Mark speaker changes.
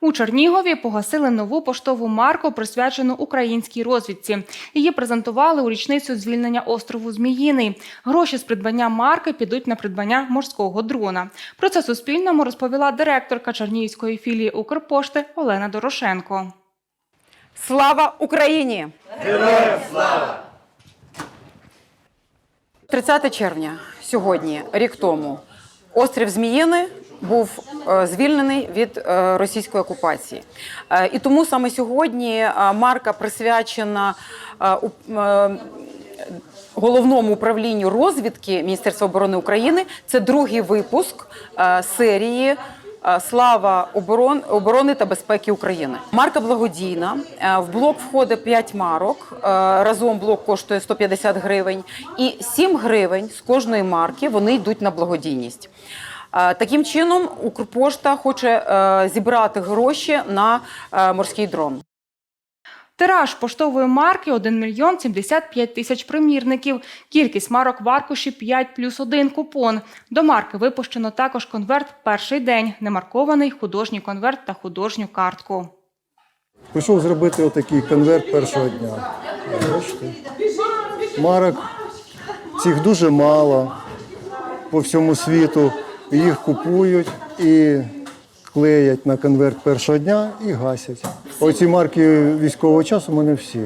Speaker 1: У Чернігові погасили нову поштову марку, присвячену українській розвідці. Її презентували у річницю звільнення острову Зміїний. Гроші з придбання марки підуть на придбання морського дрона. Про це Суспільному розповіла директорка Чернігівської філії Укрпошти Олена Дорошенко.
Speaker 2: Слава Україні! Героям слава! 30 червня сьогодні, рік тому, острів Зміїни був е, звільнений від е, російської окупації. Е, І тому саме сьогодні марка присвячена головному управлінню розвідки Міністерства оборони України. Це другий випуск серії. Слава оборон, оборони та безпеки України. Марка благодійна. В блок входить 5 марок. Разом блок коштує 150 гривень. І 7 гривень з кожної марки вони йдуть на благодійність. Е, Таким чином, Укрпошта хоче е, зібрати гроші на е, морський дрон.
Speaker 1: Тираж поштової марки 1 мільйон 75 тисяч примірників. Кількість марок в аркуші 5 плюс 1 купон. До марки випущено також конверт «Перший день», немаркований художній конверт та художню картку.
Speaker 3: Прийшов зробити отакий конверт першого дня. Бачите? Марок цих дуже мало по всьому світу. Їх купують і клеять на конверт першого дня і гасять. Оці марки військового часу у мене всі.